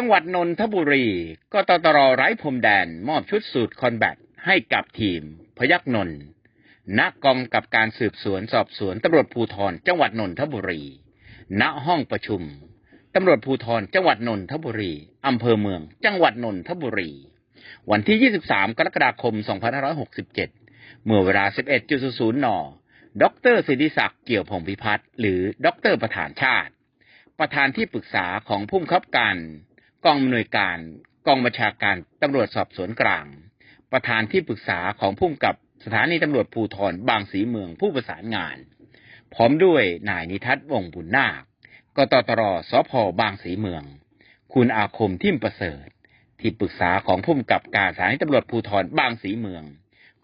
จังหวัดนนทบุรีกตตรไร้พรมแดนมอบชุดสูตรคอนแบทให้กับทีม พยักนนท์ณกองกับการสืบสวนสอบสวนตำรวจภูธรจังหวัดนนทบุรี ณห้องประชุมตำรวจภูธรจังหวัดนนทบุรีอำเภอเมือง จังหวัดนนทบุรี วันที่ 23 กรกฎาคม 2567 เมื่อเวลา 11.00 น ดรสิทธิศักดิ์เกี่ยวพงพิพัฒน์หรือ ดรประธานชาติ ประธานที่ปรึกษาของผู้บังคับการ องอำนวยการกองบัญชาการตำรวจสอบสวนกลาง ประธานที่ปรึกษาของผู้กำกับสถานีตำรวจภูธรบางสีเมืองผู้ประสานงาน พร้อมด้วยนายนิทัศน์วงศ์บุญนาคกตตรสพบางสีเมือง คุณอาคมทิมประเสริฐ ที่ปรึกษาของผู้กำกับการสถานีตำรวจภูธรบางสีเมือง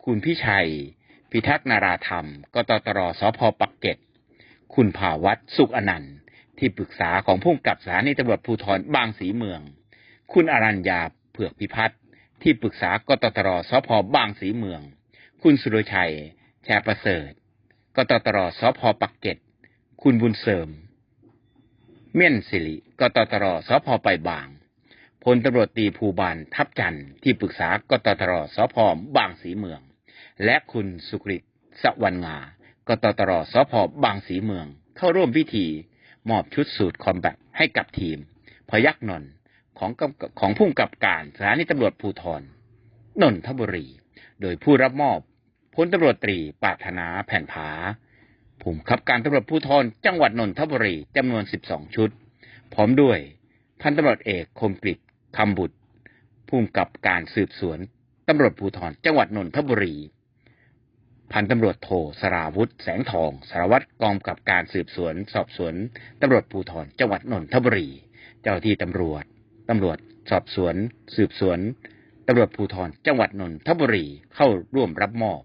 คุณพิชัย พิทักษ์นาราธรรมกตตรสพปักเกร็ดคุณภาวัตสุขอนันต์ ที่ปรึกษาของผู้กำกับสถานีตำรวจภูธรบางสีเมือง คุณอรัญญาเผือกพิพัฒน์ที่ปรึกษากตตรสพบางสีเมือง คุณสุรชัย แชร์ประเสริฐกตตรสพปักเกร็ดคุณบุญเสริม เมี่ยนสิริกตตรสพไปบางพลตำรวจตรีภูบาลทับจันทร์ที่ปรึกษากตตรสพบางสีเมือง และคุณสุกฤตสวรรณงากตตรสพบางสีเมือง เข้าร่วมพิธี มอบชุดสูตรคอมแบทให้กับทีม พยักนนท์ของของผู้กำกับการสถานีตำรวจภูธรนนทบุรี โดยผู้รับมอบพลตำรวจตรีปาถนาแผ่นผาผู้กับการตำรวจภูธรจังหวัดนนทบุรีจำนวน 12 ชุด พร้อมด้วยพันตำรวจเอกคมกริตคำบุตรผู้กำกับการสืบสวนตำรวจภูธรจังหวัดนนทบุรี พันตำรวจโทสราวุธ แสงทอง สารวัตรกองกับการสืบสวน สอบสวนตำรวจภูธรจังหวัดนนทบุรี เจ้าที่ตำรวจตำรวจสอบสวน สืบสวนตำรวจภูธรจังหวัดนนทบุรีเข้าร่วมรับมอบ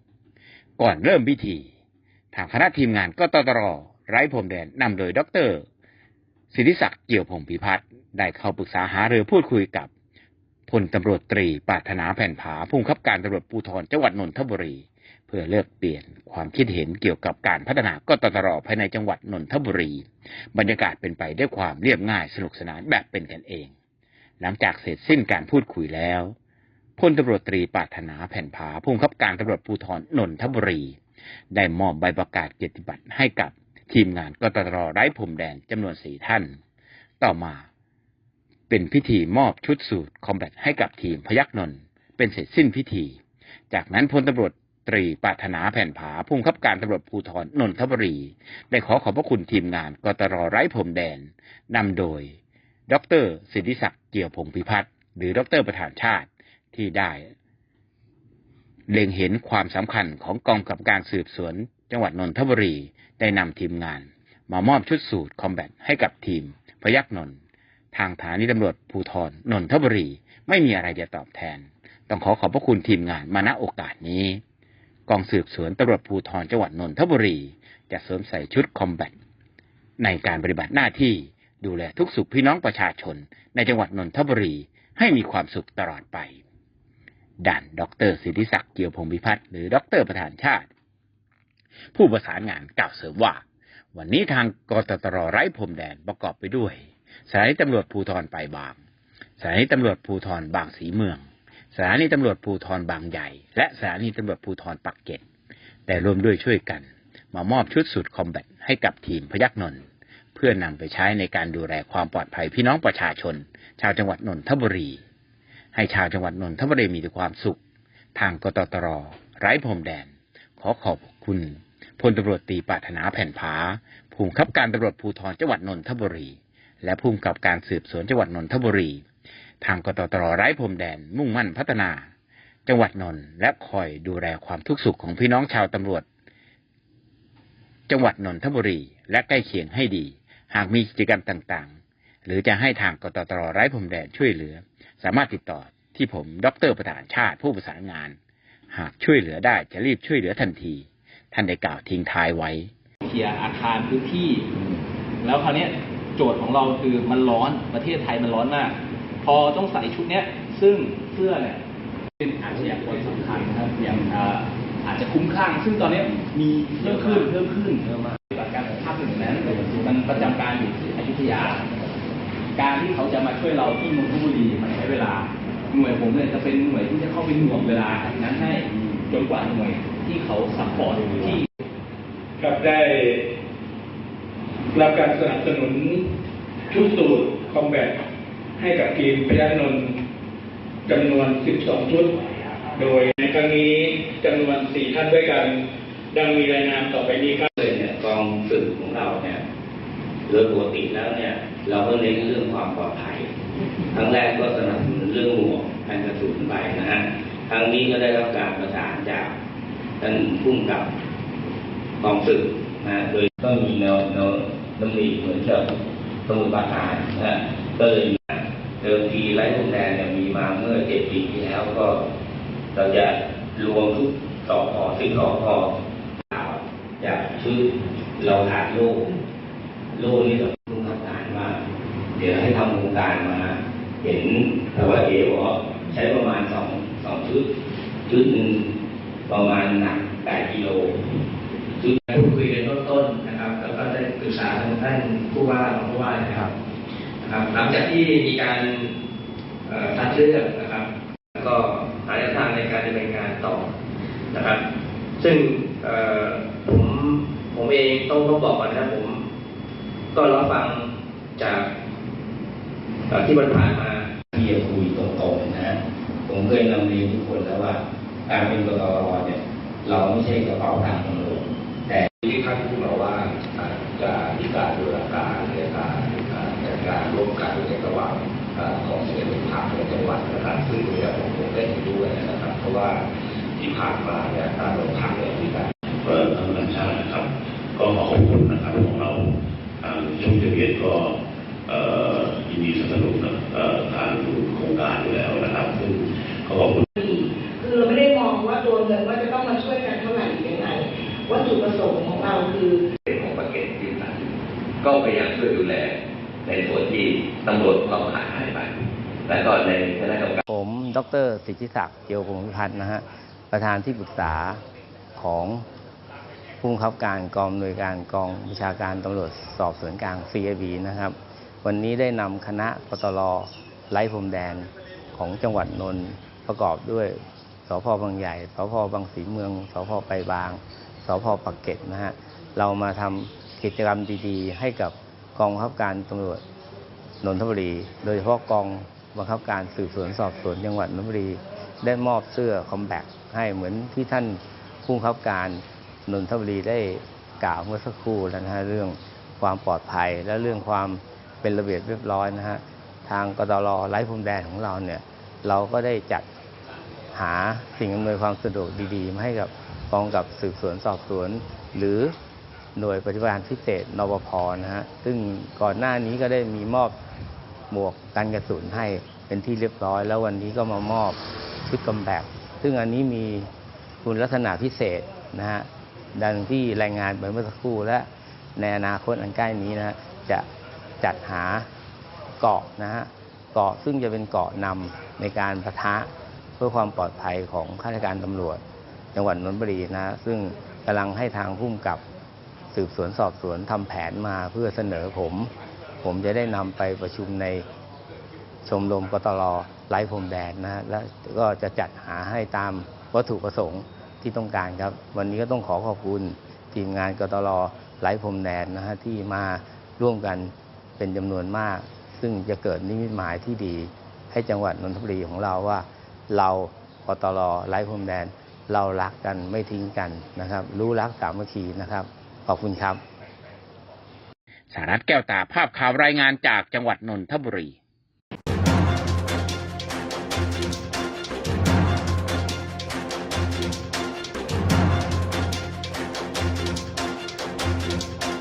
ก่อนเริ่มพิธี ทางคณะทีมงานก็ตตรไร้พรมแดนนำโดยดรสิทธิศักดิ์เกี่ยวพงศ์พิพัฒน์ได้เข้าปรึกษาหารือพูดคุยกับพลตำรวจตรีปาถนาแผ่นผาผู้บังคับการตำรวจภูธรจังหวัดนนทบุรี เพื่อเลือกเปลี่ยนความคิดเห็นเกี่ยวกับการพัฒนากตตรภายในจังหวัดนนทบุรี บรรยากาศเป็นไปด้วยความเรียบง่ายสนุกสนานแบบเป็นกันเอง หลังจากเสร็จสิ้นการพูดคุยแล้วพลตำรวจตรีปรารถนาแผ่นผาผู้บังคับการตำรวจภูธรนนทบุรี ได้มอบใบประกาศเกียรติบัตรให้กับทีมงานกตรไร้พรมแดนจำนวนสี่ท่าน ต่อมา เป็นพิธีมอบชุดสูตรคอมแบทให้กับทีมพยักนนท์เป็นเสร็จสิ้นพิธี จากนั้นพลตำรวจ ตรีปรารถนาแผ่นผาผู้บังคับการตำรวจภูธรนนทบุรี ได้ขอขอบพระคุณทีมงานกตรไร้พรมแดนนำโดย ดรสิทธิศักดิ์เกี่ยวพงพิพัฒน์หรือดรประธานชาติที่ได้ เล็งเห็นความสำคัญของกองกับการสืบสวน จังหวัดนนทบุรีได้นำทีมงาน มามอบชุดสูตรคอมแบทให้กับทีมพยักนนท์ทางฐานีตำรวจภูธรนนทบุรี ไม่มีอะไรจะตอบแทน ต้องขอขอบพระคุณทีมงานมาณโอกาสนี้ กองสืบสวนตำรวจภูธรจังหวัดนนทบุรี จะสวมใส่ชุดคอมแบทในการปฏิบัติหน้าที่ดูแลทุกสุขพี่น้องประชาชน ในจังหวัดนนทบุรีให้มีความสุขตลอดไปด่านดรสิทธิศักดิ์เกี่ยวพงศ์พิพัฒน์หรือดรประธานชาติ ผู้ประสานงานกล่าวเสริมว่า วันนี้ทางกตตรไร้พรมแดนประกอบไปด้วยสานีตำรวจภูธรไปบางสานีตำรวจภูธรบางสีเมือง สถานีตำรวจภูธรบางใหญ่ และสถานีตำรวจภูธรปักเกร็ดแต่รวมด้วยช่วยกัน มามอบชุดสุดคอมแบทให้กับทีมพยักนนท์เพื่อนำไปใช้ในการดูแลความปลอดภัยพี่น้องประชาชน ชาวจังหวัดนนทบุรี ให้ชาวจังหวัดนนทบุรีมีแต่ความสุข ทางกตตรไร้พรมแดน ขอขอบคุณพลตำรวจตีปราถนาแผ่นผาผู้บังคับการตำรวจภูธรจังหวัดนนทบุรี และผู้กำกับการสืบสวนจังหวัดนนทบุรี ทางกตตรไร้พรมแดนมุ่งมั่นพัฒนา จังหวัดนนท์และคอยดูแลความทุกข์สุขของพี่น้องชาวตำรวจ จังหวัดนนทบุรีและใกล้เคียงให้ดี หากมีกิจกรรมต่างๆ หรือจะให้ทางกตตรไร้พรมแดนช่วยเหลือ สามารถติดต่อที่ผมดรประธานชาติผู้ประสานงาน หากช่วยเหลือได้จะรีบช่วยเหลือทันที ท่านได้กล่าวทิ้งท้ายไว้เคลียร์อาคารพื้นที่ แล้วคราวนี้โจทย์ของเราคือมันร้อนประเทศไทยมันร้อนมาก อต้องใส่ชุดเนี้ย ซึ่งเสื้อเนี่ยเป็นอาชญากรสำคัญครับอย่างอาจจะคุ้มคลั่งซึ่งตอนนี้มีเพิ่มขึ้นเพิ่มขึ้นเยอะมากปฏิบัติการของภาคหนึ่งนั้นมันประจำการอยู่ที่อยุธยา การที่เขาจะมาช่วยเราที่นนทบุรีมันใช้เวลาหน่วยผมเนี่ยจะเป็นหน่วยที่จะเข้าไปหน่วงเวลานั้นให้จนกว่าหน่วยที่เขาซัพพอร์ตที่ครับได้รับการสนับสนุนชุดสูตรคอมแบท ให้กับทีมพยันนท์จำนวน 12 ชุด โดยในครั้งนี้จำนวน 4 ท่านด้วยกัน ดังมีรายงานต่อไปนี้ครับเลยเนี่ยกองฝึกของเราเนี่ยโดยปกติแล้วเนี่ย เราก็เน้นเรื่องความปลอดภัยครั้งแรกก็สนับสนุนเรื่องหมวกกันกระสุนไปนะฮะครั้งนี้ก็ได้รับการประสานจากท่านผู้กับกองฝึกนะโดยก็มีแนวแนวดำริเหมือนกับสมุทรปราการนะก็เลย เดิมทีไร้พรมแดนเนี่ยมีมาเมื่อเจ็ดปีที่แล้วก็ เราจะรวมทุกสอพอซึ่งสอพอข่าวจากชื่อเราขาดโลก โลกนี้เราต้องทำงานว่าเดี๋ยวให้ทำโครงการมา เห็นแต่ว่าเอวใช้ประมาณสองสองชุดชุดหนึ่งประมาณหนักแปดกิโลชุดพูดคุยกันเบื้องต้นๆนะครับ แล้วก็ได้ปรึกษาทางท่านผู้ว่ารองผู้ว่านะครับ ครับหลังจากที่มีการเอ่อคัดเลือกนะครับก็หาแนวทางในการดำเนินการต่อนะครับ ซึ่งเอ่อผมผมเองต้องต้องบอกก่อนนะครับผม ก็รับฟังจากเอ่อที่มันผ่านมาที่จะคุยตรงๆนะฮะผมเคยนำเรียนทุกคนแล้วว่าการเป็นกตรเนี่ย เราไม่ใช่กระเป๋าตังค์ตำรวจแต่ที่ท่านพูดมาว่าอ่าจะมีการบูรณาการในการอ่าจัดกา รร่วมกันในระหว่างอ่าของสิบเอ็ดภาคในจังหวัดนะครับซึ่งตรงนี้ผมผมได้เห็นด้วยนะครับ เพราะว่าที่ผ่านมาเนี่ยทางโรงพักเนี่ยมีการเปิดทางการชาตินะครับ ก็ขอขอบคุณนะครับของเราทางช่องทะเบียนก็เอ่อยินดีสนับสนุนเอ่อทางโครงการอยู่แล้วนะครับ ซึ่งขอขอบคุณคือเราไม่ได้มองว่าตัวเงินว่าจะต้องมาช่วยกันเท่าไหร่หรือยังไงวัตถุประสงค์ของเราคือเป็นของประเทศที่นั้นก็พยายามช่วยดูแลใน ส่วนที่ตำรวจของเราหายหายไป และก็ในคณะกรรมการผม ดรสิทธิศักดิ์เกียวพงพิพัฒน์นะฮะ ประธานที่ปรึกษาของผู้บังคับการกองอำนวยการกองบัญชาการตำรวจสอบสวนกลาง CIB นะครับ วันนี้ได้นำคณะปตรไล่พรมแดนของจังหวัดนนท์ประกอบด้วยสพบางใหญ่ สพบางสีเมือง สพไปบาง สพปักเกร็ดนะฮะ เรามาทำกิจกรรมดีๆ ให้กับ กองบังคับการตำรวจนนทบุรี โดยเฉพาะกองบังคับการสืบสวนสอบสวนจังหวัดนนทบุรี ได้มอบเสื้อคอมแบกให้เหมือนที่ท่านผู้บังคับการนนทบุรีได้กล่าวเมื่อสักครู่แล้วนะฮะเรื่องความปลอดภัยและเรื่องความเป็นระเบียบเรียบร้อยนะฮะทางกตรไร้พรมแดนของเราเนี่ยเราก็ได้จัดหาสิ่งอำนวยความสะดวกดีๆมาให้กับกองกับสืบสวนสอบสวน หรือ หน่วยปฏิบัติการพิเศษนปพนะฮะซึ่งก่อนหน้านี้ก็ได้มีมอบหมวกกันกระสุนให้เป็นที่เรียบร้อย แล้ววันนี้ก็มามอบชุดกำแบกซึ่งอันนี้มีคุณลักษณะพิเศษนะฮะดังที่รายงานไปเมื่อสักครู่และในอนาคตอันใกล้นี้นะจะจัดหาเกาะนะฮะเกาะซึ่งจะเป็นเกาะนำในการประทะเพื่อความปลอดภัยของข้าราชการตำรวจ จังหวัดนนทบุรีนะฮะซึ่งกำลังให้ทางผู้กกับ สืบสวนสอบสวนทำแผนมาเพื่อเสนอผม ผมจะได้นำไปประชุมในชมรมกตลไร้พรมแดนนะฮะและก็จะจัดหาให้ตามวัตถุประสงค์ที่ต้องการครับ วันนี้ก็ต้องขอขอบคุณทีมงานกตลไร้พรมแดนนะฮะที่มาร่วมกันเป็นจำนวนมาก ซึ่งจะเกิดนิมิตหมายที่ดี ให้จังหวัดนนทบุรีของเราว่า เรากตลไร้พรมแดน เรารักกันไม่ทิ้งกันนะครับ รู้รักสามัคคีนะครับ ขอบคุณครับ สารัตแก้วตาภาพข่าวรายงานจากจังหวัดนนทบุรี